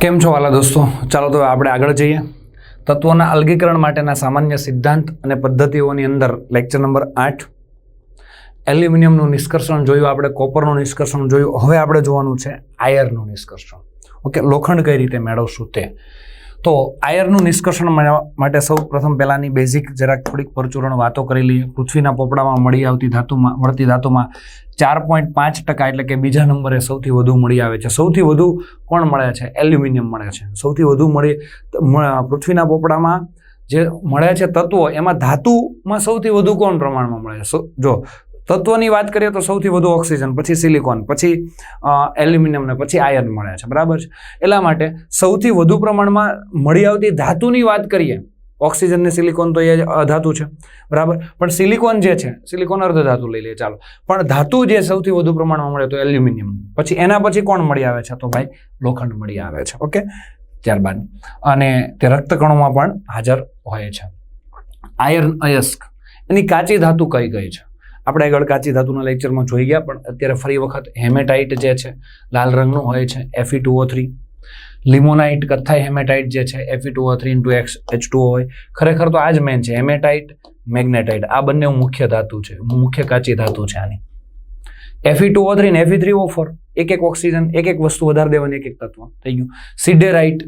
કેમ છો વાલા દોસ્તો? ચાલો તો આપણે આગળ જઈએ. તત્વોના અલગીકરણ માટેના સામાન્ય સિદ્ધાંત અને પદ્ધતિઓની અંદર લેક્ચર નંબર આઠ. એલ્યુમિનિયમનું નિષ્કર્ષણ જોયું, આપણે કોપરનું નિષ્કર્ષણ જોયું. હવે આપણે જોવાનું છે આયરનું નિષ્કર્ષણ. ઓકે લોખંડ કઈ રીતે મેળવશું તે? તો આયરનું નિષ્કર્ષણ માટે સૌ પ્રથમ પહેલાંની બેઝિક જરાક થોડીક પરચુરણ વાતો કરી લઈએ. પૃથ્વીના પોપડામાં મળી આવતી ધાતુમાં, મળતી ધાતુમાં ચાર પોઈન્ટ પાંચ ટકા એટલે કે બીજા નંબરે સૌથી વધુ મળી આવે છે. સૌથી વધુ કોણ મળે છે? એલ્યુમિનિયમ મળે છે. સૌથી વધુ મળી પૃથ્વીના પોપડામાં જે મળે છે તત્વો, એમાં ધાતુમાં સૌથી વધુ કોણ પ્રમાણમાં મળે છે? જો તત્વની વાત કરીએ તો સૌથી વધુ ઓક્સિજન, પછી સિલિકોન, પછી એલ્યુમિનિયમ ને પછી આયર્ન મળે છે. બરાબર છે? એટલા માટે સૌથી વધુ પ્રમાણમાં મળી આવતી ધાતુની વાત કરીએ, ઓક્સિજન ને સિલિકોન તો એ અધાતુ છે. બરાબર? પણ સિલિકોન જે છે, સિલિકોન અર્ધ ધાતુ લઈ લઈએ ચાલો. પણ ધાતુ જે સૌથી વધુ પ્રમાણમાં મળે તો એલ્યુમિનિયમ. પછી એના પછી કોણ મળી આવે છે? તો ભાઈ લોખંડ મળી આવે છે. ઓકે? ત્યારબાદ. અને તે રક્તકણોમાં પણ હાજર હોય છે. આયર્ન અયસ્ક, એની કાચી ધાતુ કઈ કઈ છે? આપણે આગળ કાચી ધાતુના લેક્ચરમાં જોઈ ગયા, પણ અત્યારે ફરી વખત હેમેટાઇટ જે છે, લાલ રંગનું હોય છે એફી ટુ થ્રી લિમોનાઇટ કથ્થાઈ હેમેટાઇટ જે છે Fe two three into X H two હોય. ખરેખર તો આ જ મેન છે હેમેટાઇટ મેગ્નેટાઇટ આ બંને મુખ્ય ધાતુ છે, મુખ્ય કાચી ધાતુ છે આની. એફી ટુ થ્રી ને એફી થ્રી ઓ ફોર એક એક ઓક્સિજન એક એક વસ્તુ વધારે દેવાની, એક એક તત્વ. થઈ ગયું. સિડેરાઇટ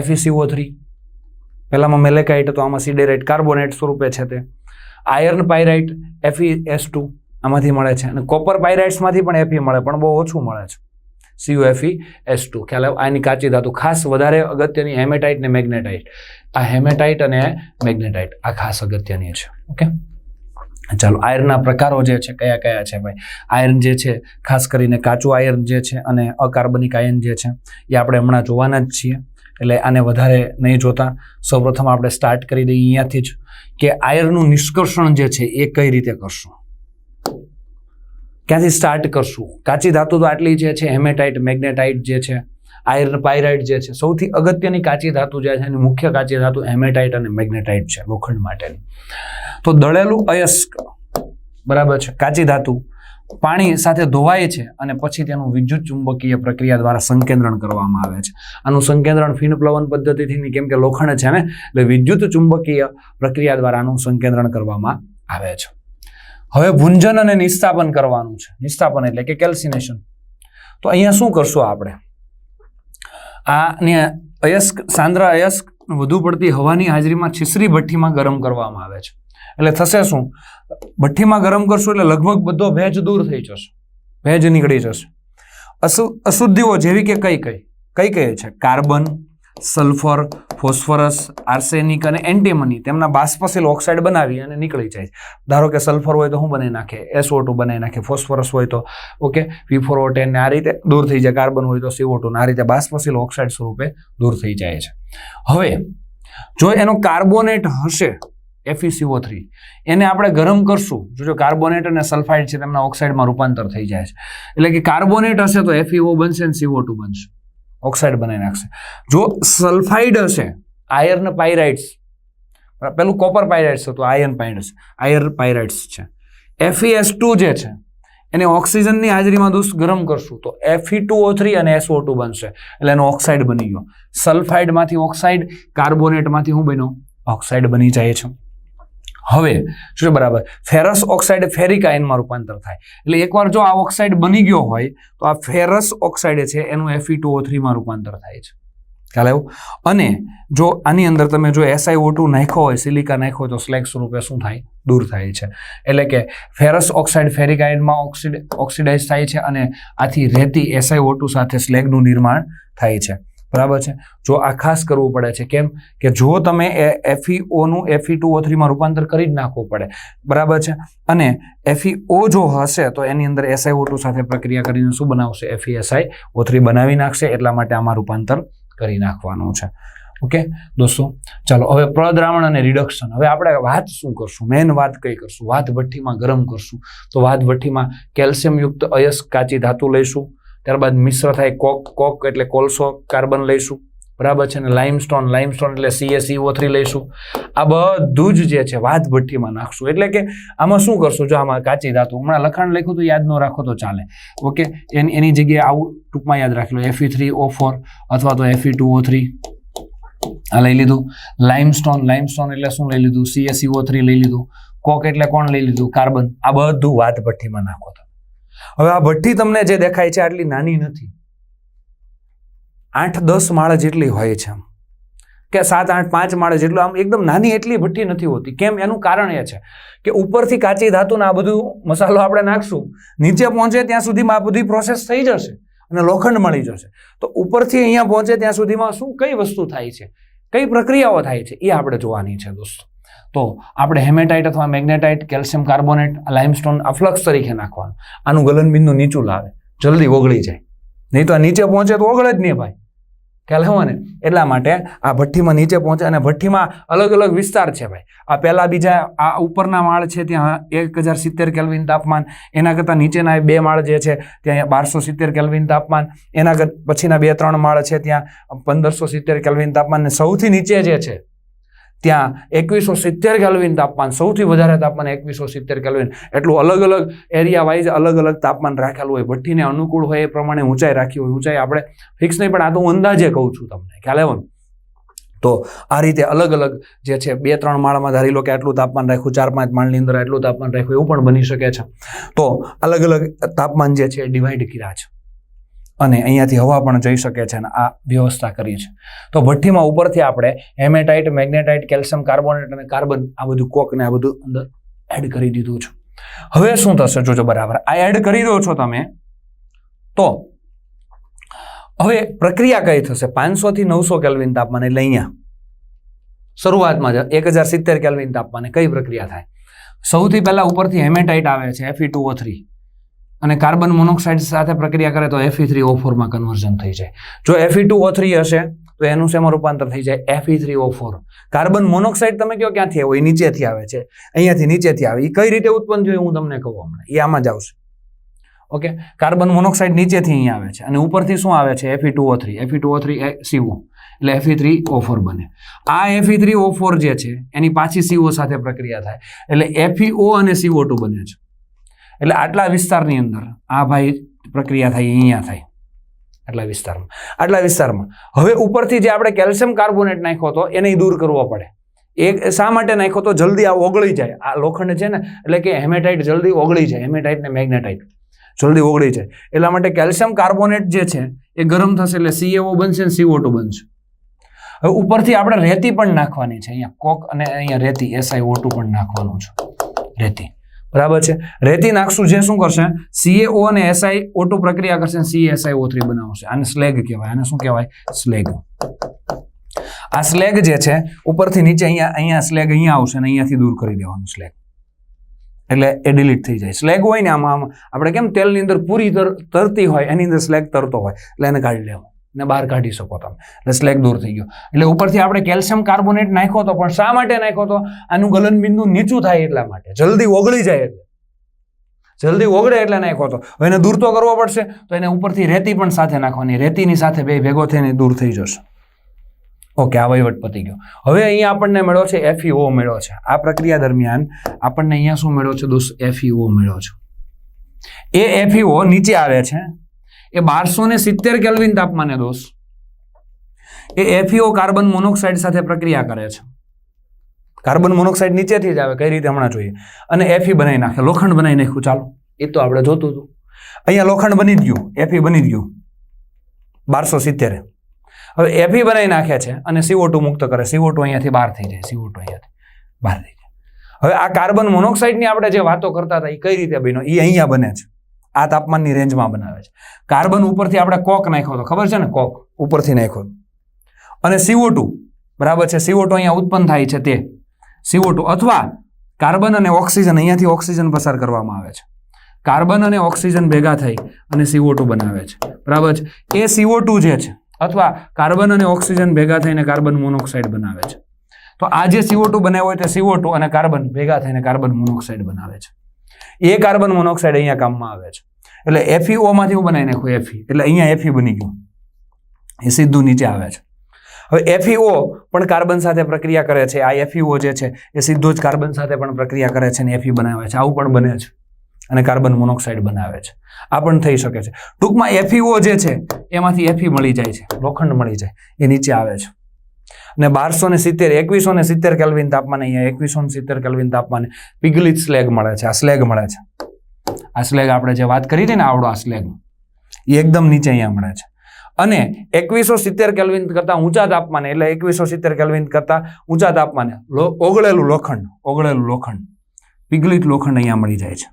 એફીસીઓ થ્રી પહેલામાં મેલેકાઇટ તો આમાં સિડેરાઇટ કાર્બોનેટ સ્વરૂપે છે તે. Iron pyrite Fe S two આમાંથી મળે છે અને કોપર પાયરાઇટ્સમાંથી પણ એફી મળે, પણ બહુ ઓછું મળે છે. સીયુએફઈ એસ ટુ ખ્યાલ આવ્યો? આની કાચી ધાતુ. ખાસ વધારે અગત્યની હેમેટાઇટ ને મેગ્નેટાઇટ આ હેમેટાઇટ અને મેગ્નેટાઇટ આ ખાસ અગત્યની છે. ઓકે? ચાલો આયર્નના પ્રકારો જે છે, કયા કયા છે ભાઈ? આયર્ન જે છે, ખાસ કરીને કાચું આયર્ન જે છે અને અકાર્બનિક આયર્ન જે છે, એ આપણે હમણાં જોવાના જ છીએ. એટલે આને વધારે નહીં જોતા. સૌપ્રથમ આપણે સ્ટાર્ટ કરી દઈએ અહીંયાથી જ કે આયરનું નિષ્કર્ષણ જે છે એ કઈ રીતે કરશું? ક્યાંથી સ્ટાર્ટ કરશું? કાચી ધાતુ તો આટલી જે છે હેમેટાઇટ મેગ્નેટાઇટ જે છે આયર્ન પાયરાઇટ જે છે, સૌથી અગત્યની કાચી ધાતુ જે છે, એની મુખ્ય કાચી ધાતુ હેમેટાઇટ અને મેગ્નેટાઇટ છે, લોખંડ માટેની. તો દળેલું અયસ્ક, બરાબર છે, કાચી ધાતુ પાણી સાથે ધોવાય છે અને પછી તેનું વિદ્યુત ચુંબકીય પ્રક્રિયા દ્વારા સંકેન્દ્રણ કરવામાં આવે છે. આનું સંકેન્દ્રણ ફીણ પ્લવન પદ્ધતિથી કેમ કે લોખંડ છે ને, એટલે વિદ્યુત ચુંબકીય પ્રક્રિયા દ્વારા આનું સંકેન્દ્રણ કરવામાં આવે છે. હવે ભુંજન અને નિસ્થાપન કરવાનું છે. નિસ્થાપન એટલે કે કેલ્સિનેશન. તો અહીંયા શું કરશું આપણે? આને અયસ્ક, સાંદ્ર અયસ્ક વધુ પડતી હવાની હાજરીમાં છીસરી ભઠ્ઠીમાં ગરમ કરવામાં આવે છે. એટલે થશે શું? ભઠ્ઠીમાં ગરમ કરશું એટલે લગભગ બધો ભેજ દૂર થઈ જશે. ભેજ નીકળી જશે. અશુ, અશુદ્ધિઓ જેવી કે કઈ કઈ? કઈ કઈ છે? કાર્બન, સલ્ફર, ફોસ્ફરસ, આર્સેનિક અને એન્ટીમની. તેમના બાષ્પશીલ ઓક્સાઇડ બનાવી અને નીકળી જાય ધારો કે સલ્ફર હોય તો શું બનાવી નાખે? એસઓ ટુ બનાવી નાખે. ફોસ્ફરસ હોય તો? ઓકે? વી ફોર ને આ રીતે દૂર થઈ જાય. કાર્બન હોય તો સીઓ ટુ આ રીતે બાષ્પશીલ ઓક્સાઇડ સ્વરૂપે દૂર થઈ જાય છે. હવે, જો એનો કાર્બોનેટ હશે FeCO3 થ્રી એને આપણે ગરમ કરશું. જો જો કાર્બોનેટ અને સલ્ફાઇડ છે તેમના ઓક્સાઇડમાં રૂપાંતર થઈ જાય છે. એટલે કે કાર્બોનેટ હશે તો એફઈઓ બનશે અને સીઓ ટુ બનશે. ઓક્સાઇડ બનાવી નાખશે. જો સલ્ફાઇડ હશે, આયર્ન પાયરાઇટ્સ. પેલું કોપર પાયરાઇટ્સ હતું, આયર્ન પાયરાઇટ્સ. આયર પાયરાઇટ્સ છે. એફઈએસ ટુ જે છે, એને ઓક્સિજનની હાજરીમાં દુષ ગરમ કરશું. તો Fe2O3 થ્રી અને એસઓ ટુ બનશે. એટલે એનો ઓક્સાઇડ બની ગયો. સલ્ફાઇડમાંથી ઓક્સાઇડ, કાર્બોનેટમાંથી હું બન્યો? ઓક્સાઇડ બની જાય છે. હવે, શું બરાબર? ફેરસ ઓક્સાઇડ ફેરિક આયનમાં રૂપાંતર થાય. એટલે એકવાર જો આ ઓક્સાઇડ બની ગયો હોય, તો આ ફેરસ ઓક્સાઇડ છે, એનું Fe2O3 થ્રીમાં રૂપાંતર થાય છે. ખ્યાલ આવ્યો? અને જો આની અંદર તમે જો એસઆઈઓ ટુ નાખ્યો હોય, સિલિકા નાખ્યો હોય, તો સ્લેગ સ્વરૂપે શું થાય? દૂર થાય છે. એટલે કે ફેરસ ઓક્સાઇડ ફેરિક આયનમાં ઓક્સિડ, ઓક્સિડાઇઝ થાય છે અને આથી રહેતી એસઆઈઓ ટુ સાથે સ્લેગનું નિર્માણ થાય છે. બરાબર છે? જો આ ખાસ કરવું પડે છે, કેમ કે જો તમે એફઈ ઓનું એફઈ ટુ ઓ થ્રીમાં રૂપાંતર કરી જ નાખવું પડે, બરાબર છે? અને FeO જો હશે, તો એની અંદર SiO2 સાથે પ્રક્રિયા કરીને શું બનાવશે? FeSiO3 થ્રી બનાવી નાખશે, એટલા માટે આમાં રૂપાંતર કરી નાખવાનું છે. ઓકે? દોસ્તો, ચાલો, હવે પ્રદ્રાવણ અને રિડક્શન હવે આપણે વાત શું કરશું? મેન વાત કઈ કરશું? વાત ભઠ્ઠીમાં ગરમ કરશું. તો વાત ભઠ્ઠીમાં કેલ્શિયમયુક્ત અયસ્ક કાચી ધાતુ લઈશું. ત્યારબાદ મિશ્ર થાય કોક કોક એટલે કોલસો કાર્બન લઈશું. બરાબર છે ને લાઇમસ્ટોન લાઇમસ્ટોન એટલે સીએસીઓ થ્રી લઈશું. આ બધું જ જે છે વાત ભઠ્ઠીમાં નાખશું. એટલે કે આમાં શું કરશું? જો આમાં કાચી ધાતુ, હમણાં લખાણ લખ્યું તો યાદ ન રાખો તો ચાલે. ઓકે, એની એની જગ્યાએ આવું ટૂંકમાં યાદ રાખી લો. એફઈ થ્રી ઓ ફોર અથવા તો એફઈ ટુ ઓ થ્રી આ લઈ લીધું. લાઇમસ્ટોન લાઇમસ્ટોન એટલે શું લઈ લીધું? સીએસીઓ થ્રી લઈ લીધું. કોક એટલે કોણ લઈ લીધું? કાર્બન. આ બધું વાત ભઠ્ઠીમાં નાખો તમે. હવે આ ભઠ્ઠી તમને જે દેખાય છે, આટલી નાની નથી. આઠ દસ માળ જેટલી હોય છે આમ. કે સાત, આઠ, પાંચ માળ જેટલું, આમ એકદમ નાની એટલી ભઠ્ઠી નથી હોતી. કેમ? એનું કારણ એ છે કે ઉપરથી કાચી ધાતુના આ બધું મસાલો આપણે નાખશું, નીચે પહોંચે ત્યાં સુધીમાં આ બધી પ્રોસેસ થઈ જશે અને લોખંડ મળી જશે. તો ઉપરથી અહીંયા પહોંચે ત્યાં સુધીમાં શું, કઈ વસ્તુ થાય છે? કઈ પ્રક્રિયાઓ થાય છે? એ આપણે જોવાની છે, દોસ્તો. તો આપણે હેમેટાઇટ અથવા મેગ્નેટાઇટ, કેલ્શિયમ કાર્બોનેટ લાઇમસ્ટોન આ ફ્લક્સ તરીકે નાખવાનું. આનું ગલનબિંદુ નીચું લાવે. જલ્દી ઓગળી જાય. નહીં તો આ નીચે પહોંચે તો ઓગળે જ નહીં ભાઈ. ખ્યાલ ને એટલા માટે આ ભઠ્ઠીમાં નીચે પહોંચે અને ભઠ્ઠીમાં અલગ અલગ વિસ્તાર છે ભાઈ. આ પહેલાં બીજા આ ઉપરના માળ છે ત્યાં એક હજાર સિત્તેર કેલ્વિન તાપમાન, એના કરતાં નીચેના બે માળ જે છે ત્યાં બારસો સિત્તેર કેલ્વિન તાપમાન, એના પછીના બે ત્રણ માળ છે ત્યાં પંદરસો સિત્તેર કેલ્વિન તાપમાન ને સૌથી નીચે જે છે ત્યાં એકવીસો સિત્તેર કેલ્વિન તાપમાન, સૌથી વધારે તાપમાન એકવીસો સિત્તેર કેલ્વિન એટલું અલગ અલગ એરિયા વાઇઝ અલગ અલગ તાપમાન રાખેલું હોય. ભઠ્ઠીને અનુકૂળ હોય એ પ્રમાણે ઊંચાઈ રાખી હોય. ઊંચાઈ આપણે ફિક્સ નહીં, પણ આ તો હું અંદાજે કહું છું તમને. ખ્યાલ આવ્યો તો આ રીતે અલગ અલગ જે છે, બે, ત્રણ માળમાં ધારી લો કે આટલું તાપમાન રાખ્યું, ચાર, પાંચ માળની અંદર આટલું તાપમાન રાખ્યું, એવું પણ બની શકે છે. તો અલગ અલગ તાપમાન જે છે ડિવાઈડ કર્યા છે. અને અહીંયાથી હવા પણ જઈ શકે છે અને આ વ્યવસ્થા કરી છે. તો ભઠ્ઠીમાં ઉપરથી આપણે હેમેટાઇટ મેગ્નેટાઇટ, કેલ્શિયમ કાર્બોનેટ અને કાર્બન આ બધું કોક ને આ બધું અંદર એડ કરી દીધું છે. હવે શું થશે જોજો બરાબર. આ એડ કરી દો છો તમે તો હવે પ્રક્રિયા કઈ થશે? પાંચસોથી નવસો કેલ્વિન તાપમાન એટલે અહીંયા. શરૂઆતમાં જ એક હજાર સિત્તેર કેલ્વિન તાપમાને કઈ પ્રક્રિયા થાય? સૌથી પહેલાં ઉપરથી હેમેટાઇટ આવે છે એફી ટુ ઓ થ્રી અને કાર્બન મોનોક્સાઇડ સાથે પ્રક્રિયા કરે તો એફી થ્રી ઓ ફોરમાં કન્વર્ઝન થઈ જાય. જો એફઈ ટુ ઓ થ્રી હશે, તો એનું શેમાં રૂપાંતર થઈ જાય? Fe three O four carbon monoxide તમે કયો ક્યાંથી આવ્યો એ નીચેથી આવે છે. અહીંયાથી નીચેથી આવે. એ કઈ રીતે ઉત્પન્ન થયું? હું તમને કહું હમણાં. એ આમાં જ આવશે. ઓકે? કાર્બન મોનોક્સાઇડ નીચેથી અહીં આવે છે. અને ઉપરથી શું આવે છે? Fe two O three Fe two O three CO એટલે એફી થ્રી ઓ ફોર બને. આ એફી થ્રી ઓ ફોર જે છે, એની પાછી સીઓ સાથે પ્રક્રિયા થાય. એટલે એફી ઓ અને સીઓ ટુ બને છે. એટલે આટલા વિસ્તારની અંદર આ ભાઈ પ્રક્રિયા થાય, અહીંયા થાય. આટલા વિસ્તારમાં. આટલા વિસ્તારમાં. હવે ઉપરથી જે આપણે કેલ્શિયમ કાર્બોનેટ નાખ્યો હતો, એને દૂર કરવો પડે. એ શા માટે નાખ્યો તો જલ્દી આ ઓગળી જાય. આ લોખંડ છે ને, એટલે કે હેમેટાઇટ જલ્દી ઓગળી જાય. હેમેટાઇટ ને મેગ્નેટાઇટ. જલ્દી ઓગળી જાય. એટલા માટે કેલ્શિયમ કાર્બોનેટ જે છે, એ ગરમ થશે એટલે સીએઓ બનશે ને સીઓ ટુ બનશે. હવે ઉપરથી આપણે રેતી પણ નાખવાની છે. અહીંયા કોક અને અહીંયા રેતી એસઆઈ ટુ પણ નાખવાનું છે. રેતી. બરાબર છે? રેતી નાખશું જે શું કરશે? સીએઓ અને એસઆઈ ઓટો પ્રક્રિયા કરશે સીએસઆઈ ઓ થ્રી બનાવશે. આને સ્લેગ કહેવાય. આને શું કહેવાય? સ્લેગ આ સ્લેગ જે છે, ઉપરથી નીચે અહીંયા અહીંયા સ્લેગ અહીંયા આવશે અને અહીંયાથી દૂર કરી દેવાનું સ્લેગ એટલે એ ડિલીટ થઈ જાય. સ્લેગ હોય ને આમાં આપણે કેમ તેલની અંદર પૂરી તર, તરતી હોય, એની અંદર સ્લેગ તરતો હોય. એટલે એને કાઢી લેવો. ને બહાર કાઢી શકો તમે. એટલે સ્લેગ દૂર થઈ ગયો. એટલે ઉપરથી આપણે કેલ્શિયમ કાર્બોનેટ નાખ્યો હતો પણ શા માટે નાખ્યો હતો આનું ગલન બિંદુ નીચું થાય એટલા માટે. જલ્દી ઓગળી જાય એટલે. જલ્દી ઓગળે એટલે નાખ્યો હતો એને દૂર તો કરવો પડશે. તો એને ઉપરથી રેતી પણ સાથે નાખવાની. રેતીની સાથે બે ભેગો થઈને દૂર થઈ જશે. ઓકે, આ વહીવટ પતી ગયો. હવે અહીંયા આપણને મળ્યો છે એફઈઓ મળ્યો છે. આ પ્રક્રિયા દરમિયાન આપણને અહીંયા શું મળ્યો છે દોસ્ત? એફઈઓ મળ્યો છે. એ એફઈઓ નીચે આવે છે. એ બારસો ને સિત્તેર કેલ્વિન તાપમાને દોષ. એ એફીઓ કાર્બન મોનોક્સાઇડ સાથે પ્રક્રિયા કરે છે. કાર્બન મોનોક્સાઇડ નીચેથી જ આવે, કઈ રીતે હમણાં જોઈએ. અને એફી બનાવી નાખે, લોખંડ બનાવી નાખ્યું, ચાલો. એ તો આપણે જોતું હતું. અહીંયા લોખંડ બની ગયું એફી બની ગયું. બારસો સિત્તેર. હવે એફી બનાવી નાખે છે અને સીઓ ટુ મુક્ત કરે. સીઓ ટુ અહીંયાથી બહાર થઈ જાય સીઓ ટુ અહીંયાથી બહાર થઈ જાય. હવે આ કાર્બન મોનોક્સાઇડની આપણે જે વાતો કરતા હતા, એ કઈ રીતે બન્યો? એ અહીંયા બને છે. આ તાપમાનની રેન્જમાં બનાવે છે. કાર્બન ઉપરથી આપણે કોક નાખ્યો હતો ખબર છે ને? કોક ઉપરથી નાખ્યો. અને સીઓ ટુ બરાબર છે? સીઓ ટુ અહીંયા ઉત્પન્ન થાય છે તે. સીઓ ટુ અથવા કાર્બન અને ઓક્સિજન અહીંયાથી ઓક્સિજન પસાર કરવામાં આવે છે. કાર્બન અને ઓક્સિજન ભેગા થઈ અને સીઓ ટુ બનાવે છે. બરાબર છે? એ સીઓ ટુ જે છે, અથવા કાર્બન અને ઓક્સિજન ભેગા થઈને કાર્બન મોનોક્સાઇડ બનાવે છે. તો આ જે સીઓ ટુ બનાવ્યો હોય તે સીઓ ટુ અને કાર્બન ભેગા થઈને કાર્બન મોનોક્સાઇડ બનાવે છે. એ કાર્બન મોનોક્સાઇડ અહીંયા કામમાં આવે છે. એટલે એફઈઓમાંથી હું બનાવી નાખું એફી એટલે અહીંયા એફી બની ગયું. એ સીધું નીચે આવે છે. હવે એફઈઓ પણ કાર્બન સાથે પ્રક્રિયા કરે છે. આ એફઈઓ જે છે, એ સીધો જ કાર્બન સાથે પણ પ્રક્રિયા કરે છે અને એફઈ બનાવે છે. આવું પણ બને છે. અને કાર્બન મોનોક્સાઇડ બનાવે છે. આ પણ થઈ શકે છે. ટૂંકમાં એફઈઓ જે છે, એમાંથી એફઈ મળી જાય છે. લોખંડ મળી જાય. એ નીચે આવે છે. અને બારસો ને સિત્તેર, એકવીસો ને સિત્તેર કેલ્વિન તાપમાને અહીંયા, એકવીસો ને સિત્તેર કેલ્વિન તાપમાને પિગલિત સ્લેગ મળે છે, આ સ્લેગ મળે છે. આ સ્લેગ આપણે જે વાત કરી હતી ને આવડો આ સ્લેગ એ એકદમ નીચે અહીંયા મળે છે. અને એકવીસો સિત્તેર કેલ્વિન કરતાં ઊંચા તાપમાને, એટલે એકવીસો સિત્તેર કેલ્વિન કરતાં ઊંચા તાપમાને ઓગળેલું લોખંડ ઓગળેલું લોખંડ પિગલિત લોખંડ અહીંયા મળી જાય છે.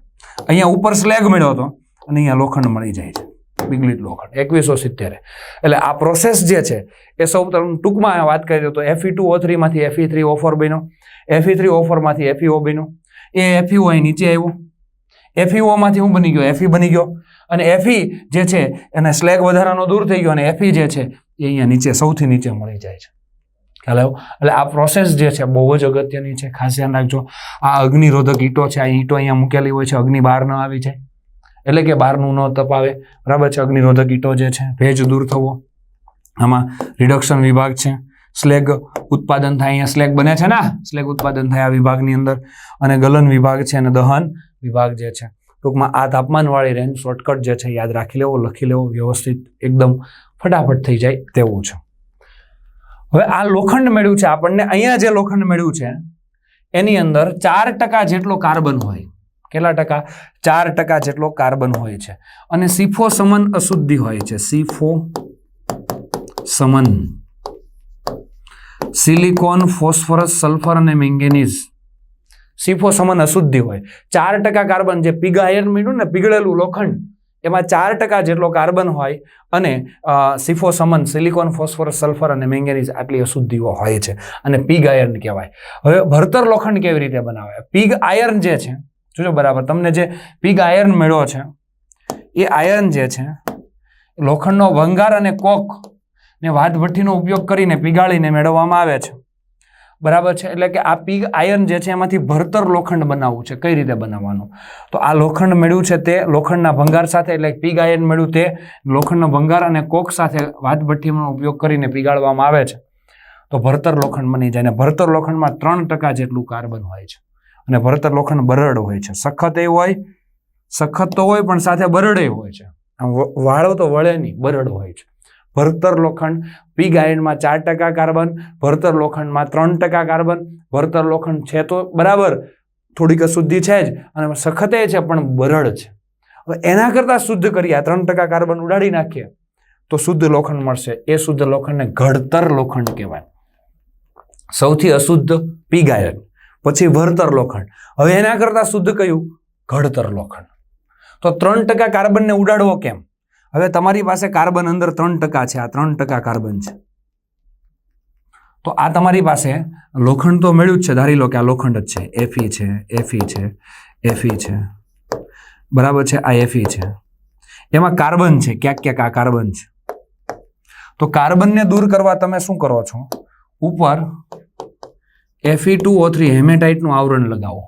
અહીંયા ઉપર સ્લેગ મળ્યો હતો, અને અહીંયા લોખંડ મળી જાય છે. પિગલિત લોખંડ એકવીસો સિત્તેરે. એટલે આ પ્રોસેસ જે છે, એ સૌ પ્રથમ ટૂંકમાં વાત કરીએ તો એફઈ ટુ ઓ થ્રીમાંથી એફઈ થ્રી ઓફર બન્યો. એફઈ થ્રી ઓફરમાંથી એફઈઓ બન્યો. એ એફઈઓ અહીં નીચે આવ્યો. એફઈઓમાંથી હું બની ગયો? એફઈ બની ગયો. અને એફઈ જે છે, એને સ્લેગ વધારાનો દૂર થઈ ગયો અને એફઈ જે છે, એ અહીંયા નીચે, સૌથી નીચે મળી જાય છે. ખ્યાલ આવ્યો? એટલે આ પ્રોસેસ જે છે, બહુ જ અગત્યની છે. ખાસ ધ્યાન રાખજો. આ અગ્નિરોધક ઈંટો છે, આ ઈંટો અહીંયા મૂકેલી હોય છે. અગ્નિ બહાર ન આવી જાય. એટલે કે બહારનું ન તપાવે. બરાબર છે, અગ્નિરોધક કીટો જે છે, ભેજ દૂર થવો. આમાં રિડક્શન વિભાગ છે. સ્લેગ ઉત્પાદન થાય અહીંયા સ્લેગ બને છે ને સ્લેગ ઉત્પાદન થાય આ વિભાગની અંદર. અને ગલન વિભાગ છે અને દહન વિભાગ જે છે. ટૂંકમાં આ તાપમાનવાળી રેન્જ શોર્ટકટ જે છે, યાદ રાખી લેવો, લખી લેવો, વ્યવસ્થિત એકદમ ફટાફટ થઈ જાય તેવું છે. હવે આ લોખંડ મેળવ્યું છે આપણને. અહીંયા જે લોખંડ મેળવ્યું છે, એની અંદર ચાર ટકા જેટલો કાર્બન હોય. કેટલા ટકા? ચાર ટકા જેટલો કાર્બન હોય છે. અને સીફો સમન અશુદ્ધિ હોય છે. સીફો સમન સિલિકોન, ફોસ્ફરસ, સલ્ફર અને મેંગેનીઝ. સીફો સમન અશુદ્ધિ હોય. ચાર ટકા કાર્બન જે પીગ આયર્ન મળ્યું ને, પીગળેલું લોખંડ, એમાં ચાર ટકા જેટલો કાર્બન હોય અને સિફોસમન, સિલિકોન, ફોસ્ફરસ, સલ્ફર અને મેંગેનીઝ આટલી અશુદ્ધિઓ હોય છે. અને પીગ આયર્ન કહેવાય. હવે ભરતર લોખંડ કેવી રીતે બનાવે પીગ આયર્ન જે છે જોજો બરાબર, તમને જે પીગ આયર્ન મેળવો છે, એ આયર્ન જે છે, લોખંડનો ભંગાર અને કોક ને વાદભઠ્ઠીનો ઉપયોગ કરીને પીગાળીને મેળવવામાં આવે છે. બરાબર છે? એટલે કે આ પીગ આયર્ન જે છે, એમાંથી ભરતર લોખંડ બનાવવું છે. કઈ રીતે બનાવવાનું? તો આ લોખંડ મેળવ્યું છે તે લોખંડના ભંગાર સાથે, એટલે પીગ આયર્ન મેળવ્યું તે લોખંડનો ભંગાર અને કોક સાથે વાદભઠ્ઠીનો ઉપયોગ કરીને પીગાળવામાં આવે છે. તો ભરતર લોખંડ બની જાય અને ભરતર લોખંડમાં ત્રણ ટકા જેટલું કાર્બન હોય છે. અને ભરતર લોખંડ બરડ હોય છે. સખત એ હોય, સખત તો હોય, પણ સાથે બરડે હોય છે. આમ વાળો તો વળે નહીં, બરડ હોય છે. ભરતર લોખંડ પીગ આયર્નમાં ચાર ટકા કાર્બન, ભરતર લોખંડમાં ત્રણ ટકા કાર્બન, ભરતર લોખંડ છે તો બરાબર, થોડીક અશુદ્ધિ છે જ, અને સખતે છે, પણ બરડ છે. હવે એના કરતાં શુદ્ધ કરીએ ત્રણ ટકા કાર્બન ઉડાડી નાખીએ, તો શુદ્ધ લોખંડ મળશે. એ શુદ્ધ લોખંડને ઘડતર લોખંડ કહેવાય. સૌથી અશુદ્ધ પીગ આયર્ન પછી વળતર લોખંડ. હવે એના કરતાં શુદ્ધ કયું? ઘડતર લોખંડ. તો ત્રણ ટકા કાર્બનને ઉડાડવો કેમ? હવે તમારી પાસે કાર્બન અંદર ત્રણ ટકા છે, આ ત્રણ ટકા કાર્બન છે. તો આ તમારી પાસે લોખંડ તો મળ્યું જ છે, ધારી લો કે આ લોખંડ જ છે. એફી છે એફી છે એફી છે. બરાબર છે, આ એફી છે. એમાં કાર્બન છે, ક્યાંક ક્યાંક આ કાર્બન છે. તો કાર્બનને દૂર કરવા તમે શું કરો છો? ઉપર એફી ટુ ઓ થ્રી હેમેટાઇટનું આવરણ લગાવો.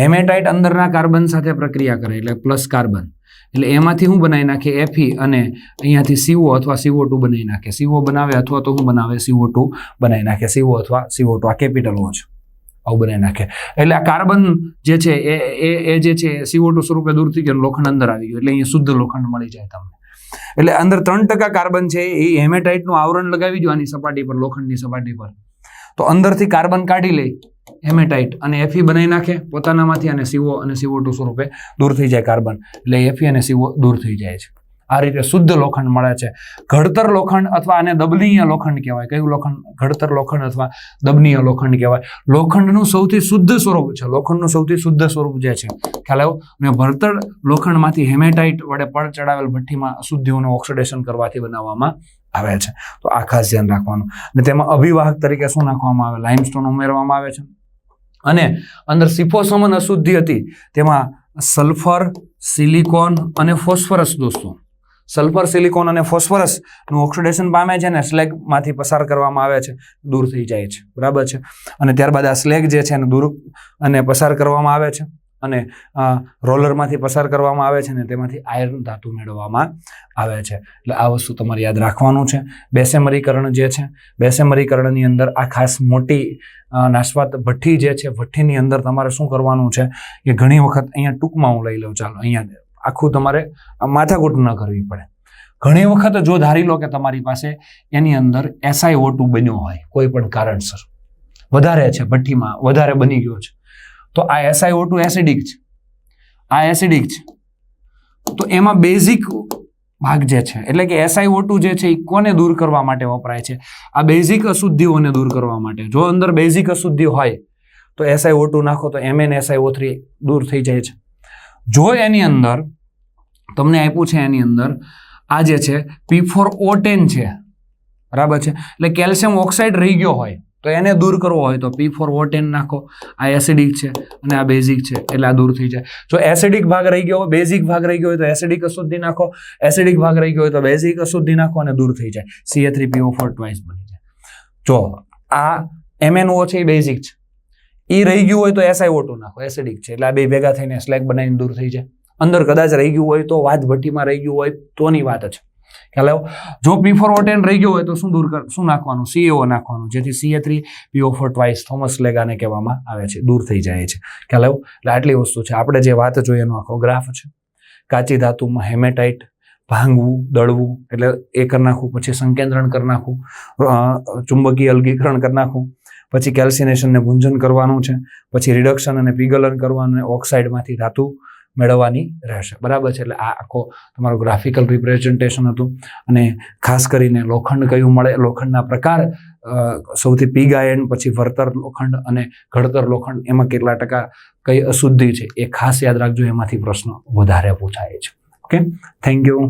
હેમેટાઇટ અંદરના કાર્બન સાથે પ્રક્રિયા કરે, એટલે પ્લસ કાર્બન. એટલે એમાંથી હું બનાવી નાખે એફી અને અહીંયાથી સીઓ અથવા સીઓ ટુ બનાવી નાખે સીઓ બનાવે અથવા તો હું બનાવે સીઓ ટુ બનાવી નાખે સીઓ અથવા સીઓ ટુ આ કેપિટલ ઓ છે. આવું બનાવી નાખે એટલે આ કાર્બન જે છે એ એ એ જે છે સીઓ ટુ સ્વરૂપે દૂર થઈ ગયું લોખંડ અંદર આવી ગયું. એટલે અહીંયા શુદ્ધ લોખંડ મળી જાય તમને. એટલે અંદર ત્રણ ટકા કાર્બન છે એ હેમેટાઇટનું આવરણ લગાવી દો આની સપાટી પર, લોખંડની સપાટી પર. તો અંદરથી કાર્બન કાઢી લે હેમેટાઇટ અને એફી બનાવી નાખે પોતાનામાંથી અને સીઓ અને સીઓ ટુ સ્વરૂપે દૂર થઈ જાય કાર્બન. એટલે એફી અને સીઓ દૂર થઈ જાય છે. આ રીતે શુદ્ધ લોખંડ મળે છે. ઘડતર લોખંડ અથવા આને દબનીય લોખંડ કહેવાય. કયું લોખંડ? ઘડતર લોખંડ અથવા દબનીય લોખંડ કહેવાય. લોખંડનું સૌથી શુદ્ધ સ્વરૂપ છે. લોખંડનું સૌથી શુદ્ધ સ્વરૂપ જે છે, ખ્યાલ આવ્યો? અને ભરતર લોખંડમાંથી હેમેટાઇટ વડે પળ ચડાવેલ ભઠ્ઠીમાં અશુદ્ધિઓનું ઓક્સિડેશન કરવાથી બનાવવામાં આવે છે. તો આ ખાસ ધ્યાન રાખવાનું. અને તેમાં અભિવાહક તરીકે શું નાખવામાં આવે? લાઇમસ્ટોન ઉમેરવામાં આવે છે. અને અંદર સિફોસમન અશુદ્ધિ હતી. તેમાં સલ્ફર સિલિકોન અને ફોસ્ફરસ દોસ્તો. સલ્ફર સિલિકોન અને ફોસ્ફરસનું ઓક્સિડેશન પામે છે ને સ્લેગમાંથી પસાર કરવામાં આવે છે. દૂર થઈ જાય છે. બરાબર છે? અને ત્યારબાદ આ સ્લેગ જે છે એને દૂર અને પસાર કરવામાં આવે છે. અને રોલરમાંથી પસાર કરવામાં આવે છે ને તેમાંથી આયર્ન ધાતુ મેળવવામાં આવે છે. એટલે આ વસ્તુ તમારે યાદ રાખવાનું છે. બેસેમરીકરણ જે છે, બેસેમરીકરણની અંદર આ ખાસ મોટી નાશવાત ભઠ્ઠી જે છે, ભઠ્ઠીની અંદર તમારે શું કરવાનું છે કે ઘણી વખત અહીંયા ટૂંકમાં હું લઈ લઉં, ચાલો, અહીંયા આખું તમારે માથાકૂટ ન કરવી પડે. ઘણી વખત જો ધારી લો કે તમારી પાસે એની અંદર એસઆઈઓ ટુ બન્યો હોય, કોઈ પણ કારણસર. વધારે છે, ભઠ્ઠીમાં વધારે બની ગયો છે. તો આ એસઆઈઓ ટુ એસિડિક છે. આ એસિડિક છે. તો એમાં બેઝિક ભાગ જે છે, એટલે કે એસઆઈઓ ટુ જે છે એ કોને દૂર કરવા માટે વપરાય છે? આ બેઝિક અશુદ્ધિઓને દૂર કરવા માટે. જો અંદર બેઝિક અશુદ્ધિ હોય, તો એસઆઈઓ ટુ નાખો તો એમએન એસઆઈઓ થ્રી દૂર થઈ જાય છે. જો એની અંદર, તમને આપ્યું છે એની અંદર, આ જે છે પી ફોર ઓ ટેન છે. બરાબર છે? એટલે કેલ્શિયમ ઓક્સાઇડ રહી ગયો હોય તો એને દૂર કરવો હોય તો પી ફોર વોટેન ટેન નાખો. આ એસિડિક છે અને આ બેઝિક છે, એટલે આ દૂર થઈ જાય. જો એસિડિક ભાગ રહી ગયો હોય બેઝિક ભાગ રહી ગયો હોય તો એસિડિક અશુદ્ધિ નાખો. એસિડિક ભાગ રહી ગયો હોય તો બેઝિક અશુદ્ધિ નાખો અને દૂર થઈ જાય. Ca three PO four twice બની જાય. જો આ એમએનઓ છે એ બેઝિક છે. એ રહી ગયું હોય તો એસઆઈઓ ટુ નાખો. એસિડિક છે, એટલે આ બે ભેગા થઈને સ્લેગ બનાવીને દૂર થઈ જાય. અંદર કદાચ રહી ગયું હોય તો વાત ભઠ્ઠીમાં રહી ગયું હોય, તોની વાત છે ખ્યાલ આવ્યો? જો પી ફોર ઓટેન રહી ગયો હોય તો શું દૂર શું નાખવાનું? સીએઓ નાખવાનું, જેથી Ca three PO four twice Thomas લેગાને કહેવામાં આવે છે, દૂર થઈ જાય છે. ખ્યાલ આવ્યો? એટલે આટલી વસ્તુ છે. આપણે જે વાત જોઈએ એનો આખો ગ્રાફ છે. કાચી ધાતુમાં હેમેટાઇટ ભાંગવું, દળવું, એટલે એ કરી નાખવું, પછી સંકેન્દ્રણ કરી નાખવું ચુંબકીય અલગીકરણ કરી નાખવું, પછી કેલ્સિનેશનને ગુંજન કરવાનું છે, પછી રિડક્શન અને પીગલન કરવાનું ઓક્સાઇડમાંથી ધાતુ મેળવવાની રહેશે. બરાબર છે, એટલે આ આખો તમારું ગ્રાફિકલ રિપ્રેઝન્ટેશન હતું. અને ખાસ કરીને લોખંડ કયું મળે, લોખંડના પ્રકાર સૌથી પીગ આયન, પછી વળતર લોખંડ અને ઘડતર લોખંડ, એમાં કેટલા ટકા કઈ અશુદ્ધિ છે, એ ખાસ યાદ રાખજો, એમાંથી પ્રશ્ન વધારે પૂછાય છે. ઓકે? Thank you